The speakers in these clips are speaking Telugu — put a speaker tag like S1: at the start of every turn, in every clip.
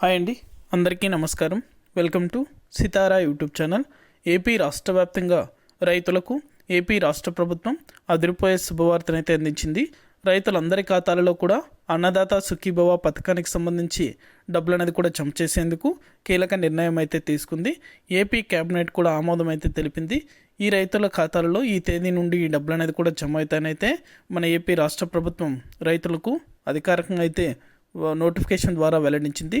S1: హాయ్ అండి. అందరికీ నమస్కారం. Welcome to Sitara YouTube channel. AP రాష్ట్ర వ్యాప్తంగా రైతులకు ఏపీ రాష్ట్ర ప్రభుత్వం అదిరిపోయే శుభవార్తనైతే అందించింది. రైతులందరి ఖాతాలలో కూడా అన్నదాత సుఖీభవ పథకానికి సంబంధించి డబ్బులు అనేది కూడా జమ చేసేందుకు కీలక నిర్ణయం అయితే తీసుకుంది. ఏపీ కేబినెట్ కూడా ఆమోదం అయితే తెలిపింది. ఈ రైతుల ఖాతాలలో ఈ తేదీ నుండి ఈ డబ్బులు అనేది కూడా జమ అవుతాయనైతే మన ఏపీ రాష్ట్ర ప్రభుత్వం రైతులకు అధికారికంగా అయితే నోటిఫికేషన్ ద్వారా వెల్లడించింది.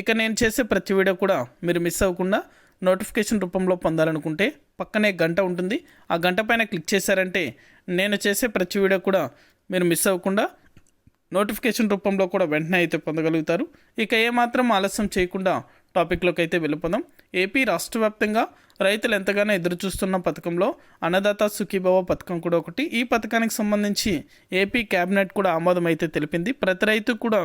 S1: ఇక నేను చేసే ప్రతి వీడియో కూడా మీరు మిస్ అవ్వకుండా నోటిఫికేషన్ రూపంలో పొందాలనుకుంటే పక్కనే గంట ఉంటుంది. ఆ గంట పైన క్లిక్ చేశారంటే నేను చేసే ప్రతి వీడియో కూడా మీరు మిస్ అవ్వకుండా నోటిఫికేషన్ రూపంలో కూడా వెంటనే అయితే పొందగలుగుతారు. ఇక ఏమాత్రం ఆలస్యం చేయకుండా టాపిక్లోకి అయితే వెళ్ళిపోదాం. ఏపీ రాష్ట్ర వ్యాప్తంగా రైతులు ఎంతగానో ఎదురు చూస్తున్న పథకంలో అన్నదాత సుఖీభవ పథకం కూడా ఒకటి. ఈ పథకానికి సంబంధించి ఏపీ క్యాబినెట్ కూడా ఆమోదం అయితే తెలిపింది. ప్రతి రైతు కూడా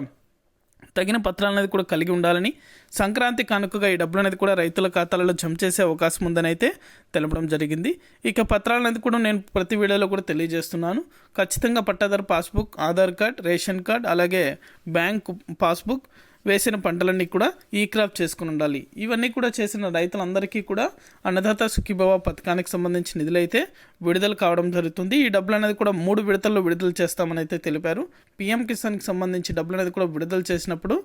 S1: తగిన పత్రాలు అనేది కూడా కలిగి ఉండాలని సంక్రాంతి కానుకగా ఈ డబ్బులు అనేది కూడా రైతుల ఖాతాలలో జమ చేసే అవకాశం ఉందని అయితే తెలపడం జరిగింది. ఇక పత్రాలు అనేది కూడా నేను ప్రతి వీడియోలో కూడా తెలియజేస్తున్నాను. ఖచ్చితంగా పట్టాదారు passbook Aadhaar card ration card అలాగే బ్యాంక్ పాస్బుక్ వేసిన పంటలన్నీ కూడా ఈ క్రాప్ చేసుకుని ఉండాలి. ఇవన్నీ కూడా చేసిన రైతులందరికీ కూడా అన్నదాత సుఖీభవ పథకానికి సంబంధించిన నిధులైతే విడుదల కావడం జరుగుతుంది. ఈ డబ్బులు అనేది కూడా మూడు విడతల్లో విడుదల చేస్తామని అయితే తెలిపారు. పీఎం కిసాన్కి సంబంధించి డబ్బులు అనేది కూడా విడుదల చేసినప్పుడు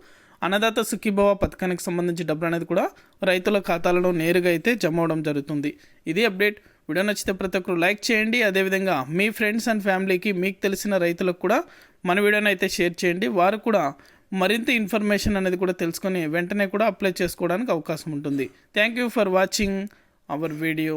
S1: అన్నదాత సుఖీభవ పథకానికి సంబంధించి డబ్బులు అనేది కూడా రైతుల ఖాతాలలో నేరుగా అయితే జమ అవడం జరుగుతుంది. ఇది అప్డేట్. వీడియో నచ్చితే ప్రతి ఒక్కరు లైక్ చేయండి. అదేవిధంగా మీ ఫ్రెండ్స్ అండ్ ఫ్యామిలీకి మీకు తెలిసిన రైతులకు కూడా మన వీడియోని అయితే షేర్ చేయండి. వారు కూడా మరింత ఇన్ఫర్మేషన్ అనేది కూడా తెలుసుకొని వెంటనే కూడా అప్లై చేసుకోవడానికి అవకాశం ఉంటుంది. Thank you for watching our video